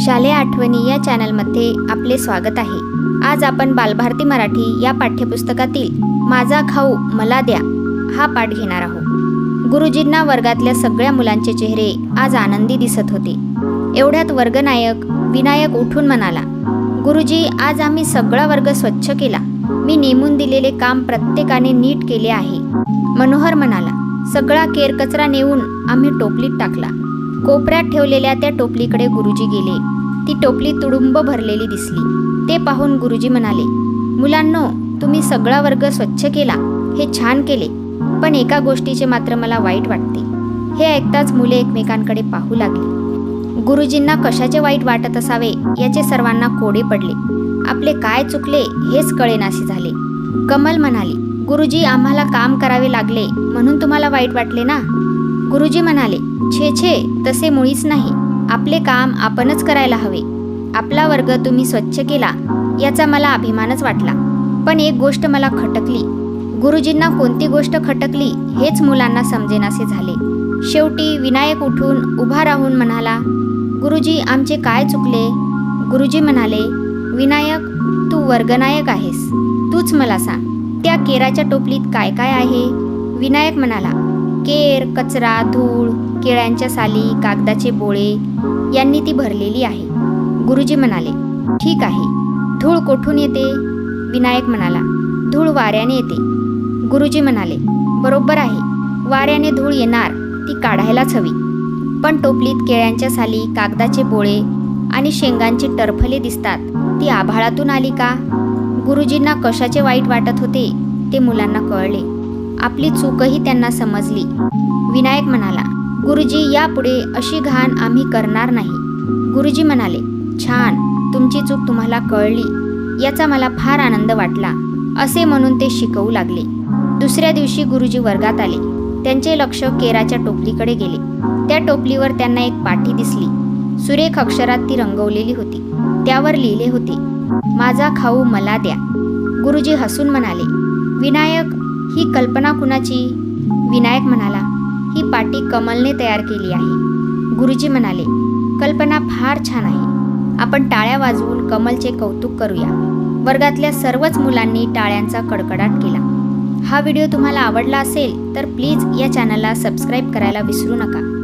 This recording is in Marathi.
शालेय आठवणी या चॅनलमध्ये आपले स्वागत आहे. आज आपण बालभारती मराठी या पाठ्यपुस्तकातील माझा खाऊ मला द्या हा पाठ घेणार आहोत. गुरुजींना वर्गातल्या सगळ्या मुलांचे चेहरे आज आनंदी दिसत होते. एवढ्यात वर्गनायक विनायक उठून म्हणाला गुरुजी आज आम्ही सगळा वर्ग स्वच्छ केला. मी नेमून दिलेले काम प्रत्येकाने नीट केले आहे. मनोहर म्हणाला सगळा केर कचरा नेऊन आम्ही टोपलीत टाकला. कोपऱ्यात ठेवलेल्या त्या टोपलीकडे गुरुजी गेले. ती टोपली तुडुंब भरलेली दिसली. ते पाहून गुरुजी म्हणाले मुलांनो तुम्ही सगळा वर्ग स्वच्छ केला. हे छान केले. पण एका गोष्टीचे मात्र मला वाईट वाटते. हे ऐकताच मुले एकमेकांकडे पाहू लागली. गुरुजींना कशाचे वाईट वाटत असावे याचे सर्वांना कोडे पडले. आपले काय चुकले हेच कळेनासे झाले. कमल म्हणाली गुरुजी आम्हाला काम करावे लागले. म्हणून तुम्हाला वाईट वाटले ना? गुरुजी म्हणाले छे छे तसे मुळीच नाही. आपले काम आपणच करायला हवे. आपला वर्ग तुम्ही स्वच्छ केला याचा मला अभिमानच वाटला. पण एक गोष्ट मला खटकली. गुरुजींना कोणती गोष्ट खटकली हेच मुलांना समजेनासे झाले. शेवटी विनायक उठून उभा राहून म्हणाला गुरुजी आमचे काय चुकले? गुरुजी म्हणाले विनायक तू वर्गनायक आहेस. तूच मला सांग त्या केराच्या टोपलीत काय काय आहे? विनायक म्हणाला केर कचरा धूळ केळ्यांच्या साली कागदाचे बोळे यांनी ती भरलेली आहे. गुरुजी म्हणाले ठीक आहे. धूळ कोठून येते? विनायक म्हणाला धूळ वाऱ्याने येते. गुरुजी म्हणाले बरोबर आहे. वाऱ्याने धूळ येणार ती काढायलाच हवी. पण टोपलीत केळ्यांच्या साली कागदाचे बोळे आणि शेंगांची टरफले दिसतात ती आभाळातून आली का? गुरुजींना कशाचे वाईट वाटत होते ते मुलांना कळले. आपली चूकही त्यांना समजली. विनायक म्हणाला गुरुजी यापुढे अशी घाण आम्ही करणार नाही. गुरुजी म्हणाले छान तुमची चूक तुम्हाला कळली. याचा मला फार आनंद वाटला. असे म्हणून ते शिकवू लागले. दुसऱ्या दिवशी गुरुजी वर्गात आले. त्यांचे लक्ष केराच्या टोपलीकडे गेले. त्या टोपलीवर त्यांना एक पाठी दिसली. सुरेख अक्षरात ती रंगवलेली होती. त्यावर लिहिले होते माझा खाऊ मला द्या. गुरुजी हसून म्हणाले विनायक ही कल्पना कुणाची? विनायक म्हणाला. ही पाटी कमलने तयार केली आहे. गुरुजी म्हणाले कल्पना फार छान आहे. आपण टाळ्या वाजवून कमलचे कौतुक करूया. वर्गातल्या सर्वच मुलांनी टाळ्यांचा कडकडाट केला. हा व्हिडिओ तुम्हाला आवडला असेल तर प्लीज या चॅनलला सबस्क्राईब करायला विसरू नका.